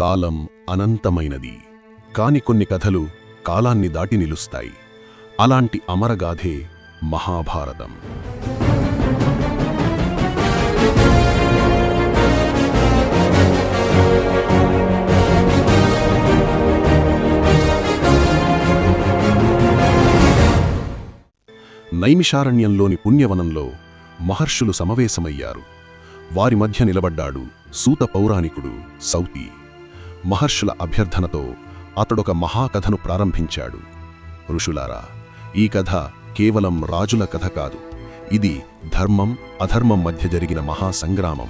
కాలం అనంతమైనది. కాని కొన్ని కథలు కాలాన్ని దాటి నిలుస్తాయి. అలాంటి అమరగాథే మహాభారతం. నైమిషారణ్యంలోని పుణ్యవనంలో మహర్షులు సమావేశమయ్యారు. వారి మధ్య నిలబడ్డాడు సూత పౌరాణికుడు సౌతి. మహర్షుల అభ్యర్థనతో అతడొక మహాకథను ప్రారంభించాడు. ఋషులారా ఈ కథ కేవలం రాజుల కథ కాదు. ఇది ధర్మం అధర్మం మధ్య జరిగిన మహాసంగ్రామం.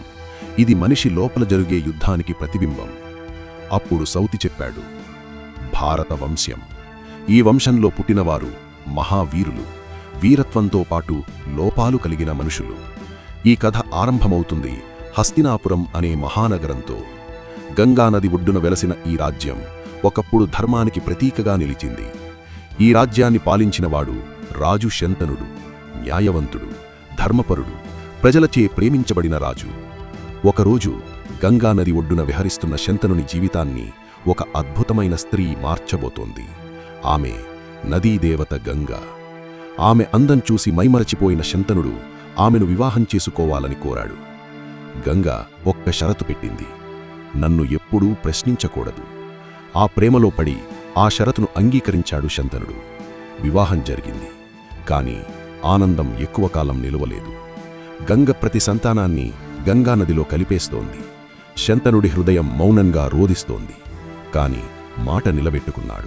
ఇది మనిషి లోపల జరిగే యుద్ధానికి ప్రతిబింబం. అప్పుడు సౌతి చెప్పాడు భారత వంశ్యం. ఈ వంశంలో పుట్టినవారు మహావీరులు. వీరత్వంతో పాటు లోపాలు కలిగిన మనుషులు. ఈ కథ ఆరంభమవుతుంది హస్తినాపురం అనే మహానగరంతో. గంగానది ఒడ్డున వెలసిన ఈ రాజ్యం ఒకప్పుడు ధర్మానికి ప్రతీకగా నిలిచింది. ఈ రాజ్యాన్ని పాలించినవాడు రాజు శంతనుడు న్యాయవంతుడు ధర్మపరుడు ప్రజలచే ప్రేమించబడిన రాజు. ఒకరోజు గంగానది ఒడ్డున విహరిస్తున్న శంతనుని జీవితాన్ని ఒక అద్భుతమైన స్త్రీ మార్చబోతోంది. ఆమె నదీదేవత గంగా. ఆమె అందం చూసి మైమరచిపోయిన శంతనుడు ఆమెను వివాహం చేసుకోవాలని కోరాడు. గంగా ఒక్క షరతు పెట్టింది. నన్ను ఎప్పుడూ ప్రశ్నించకూడదు. ఆ ప్రేమలో పడి ఆ షరతును అంగీకరించాడు శంతనుడు. వివాహం జరిగింది. కాని ఆనందం ఎక్కువ కాలం నిలువలేదు. గంగ ప్రతి సంతానాన్ని గంగానదిలో కలిపేస్తోంది. శంతనుడి హృదయం మౌనంగా రోదిస్తోంది కాని మాట నిలబెట్టుకున్నాడు.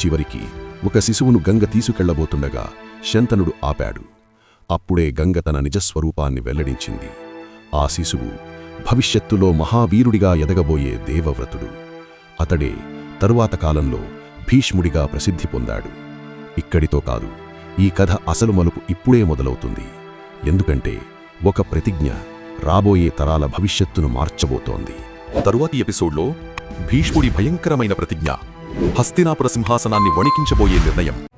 చివరికి ఒక శిశువును గంగ తీసుకెళ్ళబోతుండగా శంతనుడు ఆపాడు. అప్పుడే గంగ తన నిజస్వరూపాన్ని వెల్లడించింది. ఆ శిశువు భవిష్యత్తులో మహావీరుడిగా ఎదగబోయే దేవవ్రతుడు. అతడే తరువాత కాలంలో భీష్ముడిగా ప్రసిద్ధి పొందాడు. ఇక్కడితో కాదు ఈ కథ అసలు మలుపు ఇప్పుడే మొదలవుతుంది. ఎందుకంటే ఒక ప్రతిజ్ఞ రాబోయే తరాల భవిష్యత్తును మార్చబోతోంది. తరువాతి ఎపిసోడ్లో భీష్ముడి భయంకరమైన ప్రతిజ్ఞ హస్తినాపుర సింహాసనాన్ని వణికించబోయే నిర్ణయం.